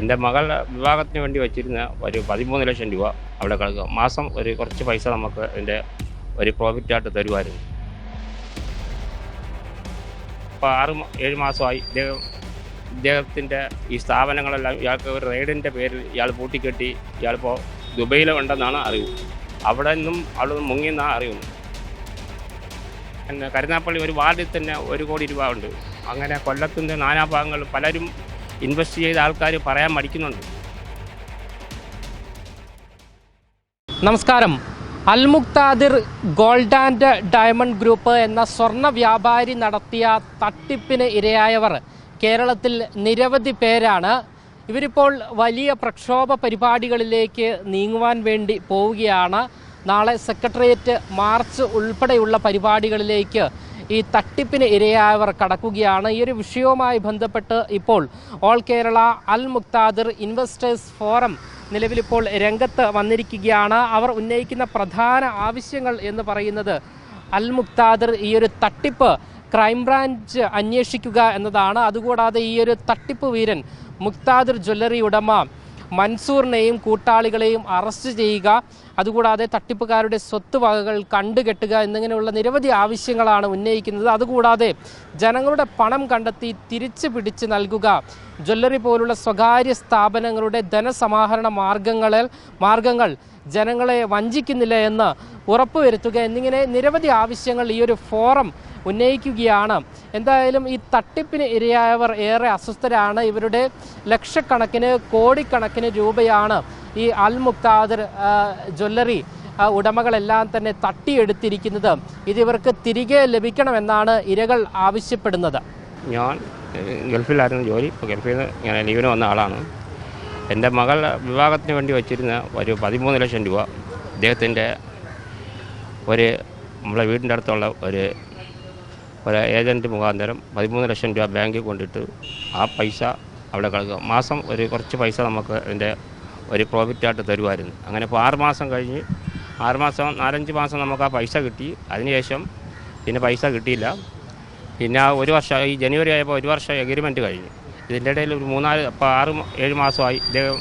എന്റെ മകൾ വിവാഹത്തിന് വേണ്ടി വെച്ചിരുന്ന ഒരു പതിമൂന്ന് ലക്ഷം രൂപ അവിടെ കിടക്കുക മാസം ഒരു കുറച്ച് പൈസ നമുക്ക് അതിന്റെ ഒരു പ്രോഫിറ്റായിട്ട് തരുമായിരുന്നു. ഇപ്പോൾ ആറ് ഏഴ് മാസമായി ഇദ്ദേഹം ഇദ്ദേഹത്തിന്റെ ഈ സ്ഥാപനങ്ങളെല്ലാം ഇയാൾക്ക് ഒരു റെയ്ഡിന്റെ പേരിൽ ഇയാൾ പൂട്ടിക്കെട്ടി ഇയാളിപ്പോൾ ദുബൈയിൽ ഉണ്ടെന്നാണ് അറിവ്. അവിടെ നിന്നും അവിടെ നിന്ന് മുങ്ങിയെന്നാണ് അറിയുന്നത് കരുനാപ്പള്ളി ഒരു വാർഡിൽ തന്നെ ഒരു കോടി രൂപ ഉണ്ട്. അങ്ങനെ കൊല്ലത്തിന്റെ നാനാഭാഗങ്ങൾ പലരും ഇൻവെസ്റ്റ് ചെയ്ത ആൾക്കാർ പറയാൻ മടിക്കുന്നുണ്ട്. നമസ്കാരം. Almuktadir gold and diamond group എന്ന സ്വർണ വ്യാപാരി നടത്തിയ തട്ടിപ്പിന് ഇരയായവർ കേരളത്തിൽ നിരവധി പേരാണ്. ഇവരിപ്പോൾ വലിയ പ്രക്ഷോഭ പരിപാടികളിലേക്ക് നീങ്ങുവാൻ വേണ്ടി പോവുകയാണ്. നാളെ സെക്രട്ടേറിയറ്റ് മാർച്ച് ഉൾപ്പെടെയുള്ള പരിപാടികളിലേക്ക് ഈ തട്ടിപ്പിന് ഇരയായവർ കടക്കുകയാണ്. ഈ ഒരു വിഷയവുമായി ബന്ധപ്പെട്ട് ഇപ്പോൾ all Kerala Al Muktadir investors forum നിലവിലിപ്പോൾ രംഗത്ത് വന്നിരിക്കുകയാണ്. അവർ ഉന്നയിക്കുന്ന പ്രധാന ആവശ്യങ്ങൾ എന്ന് പറയുന്നത് അൽ മുക്താദിർ ഈ ഒരു തട്ടിപ്പ് ക്രൈംബ്രാഞ്ച് അന്വേഷിക്കുക എന്നതാണ്. അതുകൂടാതെ ഈ ഒരു തട്ടിപ്പ് വീരൻ മുക്താദിർ ജ്വല്ലറി ഉടമ മൻസൂറിനെയും കൂട്ടാളികളെയും അറസ്റ്റ് ചെയ്യുക അതുകൂടാതെ തട്ടിപ്പുകാരുടെ സ്വത്ത് വകകൾ കണ്ടുകെട്ടുക എന്നിങ്ങനെയുള്ള നിരവധി ആവശ്യങ്ങളാണ് ഉന്നയിക്കുന്നത്. അതുകൂടാതെ ജനങ്ങളുടെ പണം കണ്ടെത്തി തിരിച്ചു പിടിച്ച് നൽകുക. ജ്വല്ലറി പോലുള്ള സ്വകാര്യ സ്ഥാപനങ്ങളുടെ ധനസമാഹരണ മാർഗങ്ങളിൽ മാർഗങ്ങൾ ജനങ്ങളെ വഞ്ചിക്കുന്നില്ല എന്ന് ഉറപ്പുവരുത്തുക എന്നിങ്ങനെ നിരവധി ആവശ്യങ്ങൾ ഈ ഒരു ഫോറം ഉന്നയിക്കുകയാണ്. എന്തായാലും ഈ തട്ടിപ്പിന് ഇരയായവർ ഏറെ അസ്വസ്ഥരാണ്. ഇവരുടെ ലക്ഷക്കണക്കിന് കോടിക്കണക്കിന് രൂപയാണ് ഈ അൽ മുക്താദർ ജ്വല്ലറി ഉടമകളെല്ലാം തന്നെ തട്ടിയെടുത്തിരിക്കുന്നത്. ഇതിവർക്ക് തിരികെ ലഭിക്കണമെന്നാണ് ഇരകൾ ആവശ്യപ്പെടുന്നത്. ഞാൻ ഗൾഫിലായിരുന്നു ജോലി. ഇപ്പോൾ ഗൾഫിൽ നിന്ന് ഞാൻ ലീവിന് വന്ന ആളാണ്. എന്റെ മകൾ വിവാഹത്തിന് വേണ്ടി വച്ചിരുന്ന ഒരു പതിമൂന്ന് ലക്ഷം രൂപ അദ്ദേഹത്തിന്റെ ഒരു നമ്മളെ വീടിന്റെ അടുത്തുള്ള ഒരു ഒരു ഏജന്റ് മുഖാന്തരം പതിമൂന്ന് ലക്ഷം രൂപ ബാങ്കിൽ കൊണ്ടിട്ട് ആ പൈസ അവിടെ കളക്കുക മാസം ഒരു കുറച്ച് പൈസ നമുക്ക് അതിന്റെ ഒരു പ്രോഫിറ്റായിട്ട് തരുമായിരുന്നു. അങ്ങനെ ഇപ്പോൾ ആറ് മാസം കഴിഞ്ഞ് ആറ് മാസം നാലഞ്ച് മാസം നമുക്ക് ആ പൈസ കിട്ടി. അതിനുശേഷം പിന്നെ പൈസ കിട്ടിയില്ല. പിന്നെ ആ ഒരു വർഷം ഈ ജനുവരി ആയപ്പോൾ ഒരു വർഷം എഗ്രിമെന്റ് കഴിഞ്ഞു. ഇതിന്റെ ഇടയിൽ ഒരു മൂന്നാൽ ഇപ്പോൾ ആറ് ഏഴ് മാസമായി ഇദ്ദേഹം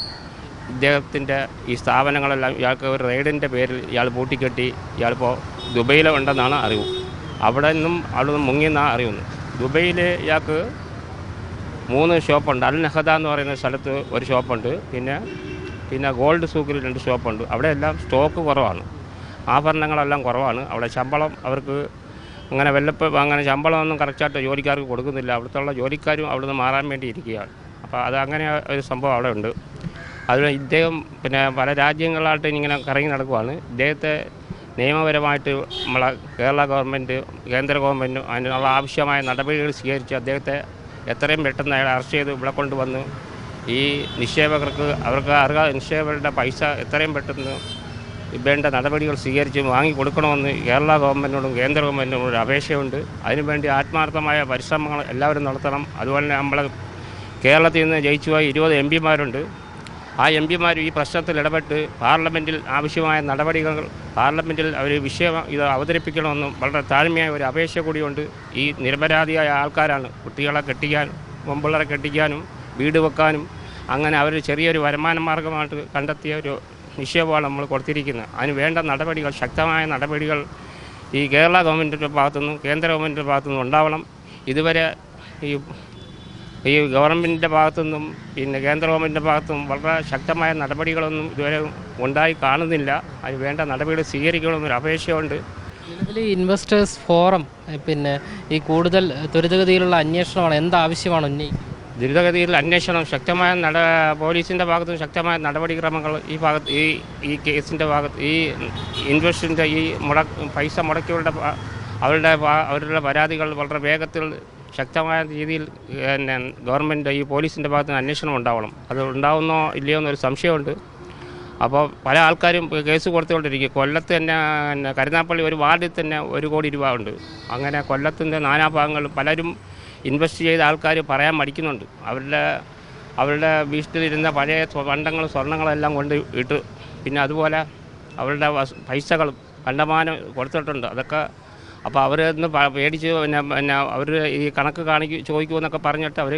ഇദ്ദേഹത്തിന്റെ ഈ സ്ഥാപനങ്ങളെല്ലാം ഇയാൾക്ക് ഒരു റെയ്ഡിന്റെ പേരിൽ ഇയാൾ പൂട്ടിക്കെട്ടി. ഇയാളിപ്പോൾ ദുബൈയിലുണ്ടെന്നാണ് അറിവ്. അവിടെ നിന്നും അവിടെ മുങ്ങിയെന്നാണ് അറിയുന്നത്. ദുബൈയിൽ ഇയാൾക്ക് മൂന്ന് ഷോപ്പുണ്ട്. അൽ നഹദ എന്ന് പറയുന്ന സ്ഥലത്ത് ഒരു ഷോപ്പുണ്ട്. പിന്നെ പിന്നെ ഗോൾഡ് സൂക്കിൽ രണ്ട് ഷോപ്പുണ്ട്. അവിടെ എല്ലാം സ്റ്റോക്ക് കുറവാണ്. ആഭരണങ്ങളെല്ലാം കുറവാണ്. അവിടെ ശമ്പളം അവർക്ക് അങ്ങനെ വെല്ലപ്പ് അങ്ങനെ ശമ്പളമൊന്നും കറക്റ്റായിട്ട് ജോലിക്കാർക്ക് കൊടുക്കുന്നില്ല. അവിടുത്തെ ജോലിക്കാരും അവിടെ നിന്ന് മാറാൻ വേണ്ടി ഇരിക്കുകയാണ്. അപ്പോൾ അത് അങ്ങനെ ഒരു സംഭവം അവിടെ ഉണ്ട്. അതിന് ഇദ്ദേഹം പിന്നെ പല രാജ്യങ്ങളായിട്ട് ഇങ്ങനെ കറങ്ങി നടക്കുവാണ്. ഇദ്ദേഹത്തെ നിയമപരമായിട്ട് നമ്മളെ കേരള ഗവൺമെന്റ് കേന്ദ്ര ഗവൺമെന്റ് അതിനുള്ള ആവശ്യമായ നടപടികൾ സ്വീകരിച്ച് അദ്ദേഹത്തെ എത്രയും പെട്ടെന്ന് അയാൾ അറസ്റ്റ് ചെയ്ത് ഇവിടെ കൊണ്ടുവന്ന് ഈ നിക്ഷേപകർക്ക് അവർക്ക് അർഹ നിക്ഷേപകരുടെ പൈസ എത്രയും പെട്ടെന്ന് വേണ്ട നടപടികൾ സ്വീകരിച്ച് വാങ്ങിക്കൊടുക്കണമെന്ന് കേരള ഗവൺമെന്റിനോടും കേന്ദ്ര ഗവൺമെന്റിനോടും ഒരു അപേക്ഷയുണ്ട്. അതിനുവേണ്ടി ആത്മാർത്ഥമായ പരിശ്രമങ്ങൾ എല്ലാവരും നടത്തണം. അതുപോലെ തന്നെ നമ്മളെ കേരളത്തിൽ നിന്ന് ജയിച്ചുപോയ ഇരുപത് എം പിമാരുണ്ട്. ആ എം പിമാർ ഈ പ്രശ്നത്തിൽ ഇടപെട്ട് പാർലമെന്റിൽ ആവശ്യമായ നടപടികൾ പാർലമെന്റിൽ അവർ വിഷയം ഇത് അവതരിപ്പിക്കണമെന്നും വളരെ താഴ്മയായ ഒരു അപേക്ഷ കൂടിയുണ്ട്. ഈ നിരപരാധിയായ ആൾക്കാരാണ് കുട്ടികളെ കെട്ടിക്കാനും മുമ്പിള്ളറെ കെട്ടിക്കാനും വീട് വെക്കാനും അങ്ങനെ അവർ ചെറിയൊരു വരുമാന മാർഗമായിട്ട് കണ്ടെത്തിയ ഒരു നിക്ഷേപമാണ് നമ്മൾ കൊടുത്തിരിക്കുന്നത്. അതിന് വേണ്ട നടപടികൾ ശക്തമായ നടപടികൾ ഈ കേരള ഗവൺമെന്റിന്റെ ഭാഗത്തുനിന്നും കേന്ദ്ര ഗവൺമെന്റിന്റെ ഭാഗത്തുനിന്നും ഉണ്ടാവണം. ഇതുവരെ ഈ ഈ ഗവൺമെന്റിന്റെ ഭാഗത്തുനിന്നും പിന്നെ കേന്ദ്ര ഗവൺമെന്റിന്റെ ഭാഗത്തും വളരെ ശക്തമായ നടപടികളൊന്നും ഇതുവരെ ഉണ്ടായി കാണുന്നില്ല. അതിന് വേണ്ട നടപടികൾ സ്വീകരിക്കണമെന്നൊരു അപേക്ഷയുണ്ട്. നിലവിൽ ഇൻവെസ്റ്റേഴ്സ് ഫോറം പിന്നെ ഈ കൂടുതൽ ത്വരിതഗതിയിലുള്ള അന്വേഷണമാണ് എന്താവശ്യമാണ് ഉന്നയിക്കുന്നത് ദ്രുതഗതിയിൽ അന്വേഷണം ശക്തമായ നട പോലീസിന്റെ ഭാഗത്തും ശക്തമായ നടപടിക്രമങ്ങൾ ഈ ഭാഗത്ത് ഈ ഈ കേസിന്റെ ഭാഗത്ത് ഈ ഇൻവെസ്റ്റിന്റെ ഈ മുട പൈസ മുടക്കിയവരുടെ അവരുടെ അവരുടെ പരാതികൾ വളരെ വേഗത്തിൽ ശക്തമായ രീതിയിൽ പിന്നെ ഗവൺമെന്റ് ഈ പോലീസിന്റെ ഭാഗത്ത് നിന്ന് അന്വേഷണം ഉണ്ടാവണം. അത് ഉണ്ടാവുന്നോ ഇല്ലയോ എന്നൊരു സംശയമുണ്ട്. അപ്പോൾ പല ആൾക്കാരും കേസ് കൊടുത്തുകൊണ്ടിരിക്കും. കൊല്ലത്ത് തന്നെ പിന്നെ കരുനാപ്പള്ളി ഒരു വാർഡിൽ തന്നെ ഒരു കോടി രൂപ ഉണ്ട്. അങ്ങനെ കൊല്ലത്തിന്റെ നാനാഭാഗങ്ങൾ പലരും ഇൻവെസ്റ്റ് ചെയ്ത ആൾക്കാർ പറയാൻ മടിക്കുന്നുണ്ട്. അവരുടെ അവരുടെ വീട്ടിലിരുന്ന പഴയ പണ്ടങ്ങളും സ്വർണങ്ങളെല്ലാം കൊണ്ട് ഇട്ട് പിന്നെ അതുപോലെ അവരുടെ പൈസകളും കണ്ടമാനം കൊടുത്തിട്ടുണ്ട്. അതൊക്കെ അപ്പോൾ അവർ ഇന്ന് പ- പേടിച്ച് പിന്നെ പിന്നെ അവർ ഈ കണക്ക് കാണിക്കും ചോദിക്കുമെന്നൊക്കെ പറഞ്ഞിട്ട് അവർ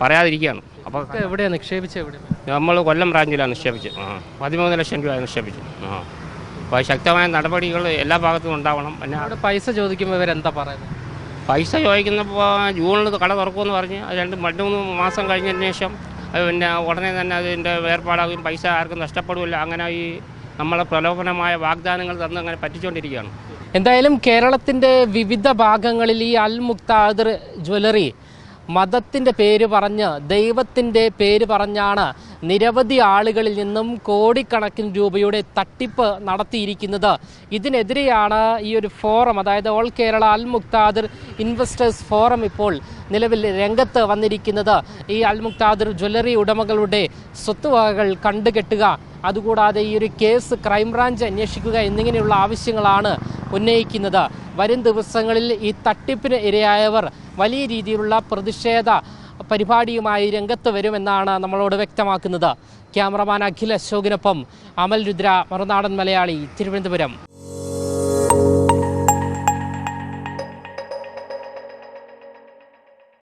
പറയാതിരിക്കുകയാണ്. അപ്പോൾ എവിടെയാണ് നിക്ഷേപിച്ചത് എവിടെ നമ്മൾ കൊല്ലം ബ്രാഞ്ചിലാണ് നിക്ഷേപിച്ചത്. ആ പതിമൂന്ന് ലക്ഷം രൂപ നിക്ഷേപിച്ചു ആ. അപ്പോൾ ശക്തമായ നടപടികൾ എല്ലാ ഭാഗത്തും ഉണ്ടാവണം. പിന്നെ അവിടെ പൈസ ചോദിക്കുമ്പോൾ ഇവരെന്താ പറയുന്നത് പൈസ ചോദിക്കുന്നപ്പോൾ ജൂണിൽ കട തുറക്കുമെന്ന് പറഞ്ഞ് അത് രണ്ട് രണ്ട് മൂന്ന് മാസം കഴിഞ്ഞതിന് ശേഷം പിന്നെ ഉടനെ തന്നെ അതിന്റെ വേർപാടാകും പൈസ ആർക്കും നഷ്ടപ്പെടില്ല അങ്ങനെ ഈ നമ്മളെ പ്രലോഭനമായ വാഗ്ദാനങ്ങൾ തന്ന് അങ്ങനെ പറ്റിച്ചുകൊണ്ടിരിക്കുകയാണ് എന്തായാലും കേരളത്തിന്റെ വിവിധ ഭാഗങ്ങളിൽ ഈ അൽ മുക്താദർ ജ്വല്ലറി മതത്തിന്റെ പേര് പറഞ്ഞ് ദൈവത്തിന്റെ പേര് പറഞ്ഞാണ് നിരവധി ആളുകളിൽ നിന്നും കോടിക്കണക്കിന് രൂപയുടെ തട്ടിപ്പ് നടത്തിയിരിക്കുന്നത്. ഇതിനെതിരെയാണ് ഈ ഒരു ഫോറം അതായത് all Kerala Al Muktadir investors forum ഇപ്പോൾ നിലവിൽ രംഗത്ത് വന്നിരിക്കുന്നത്. ഈ അൽ മുക്താദിർ ജ്വല്ലറി ഉടമകളുടെ സ്വത്തുവകകൾ കണ്ടുകെട്ടുക അതുകൂടാതെ ഈ ഒരു കേസ് ക്രൈംബ്രാഞ്ച് അന്വേഷിക്കുക എന്നിങ്ങനെയുള്ള ആവശ്യങ്ങളാണ് ഉന്നയിക്കുന്നത്. വരും ദിവസങ്ങളിൽ ഈ തട്ടിപ്പിന് ഇരയായവർ വലിയ രീതിയിലുള്ള പ്രതിഷേധ പരിപാടിയുമായി രംഗത്ത് വരുമെന്നാണ് നമ്മളോട് വ്യക്തമാക്കുന്നത്. ക്യാമറമാൻ അഖിൽ അശോകിനൊപ്പം അമൽ രുദ്ര മറുനാടൻ മലയാളി തിരുവനന്തപുരം.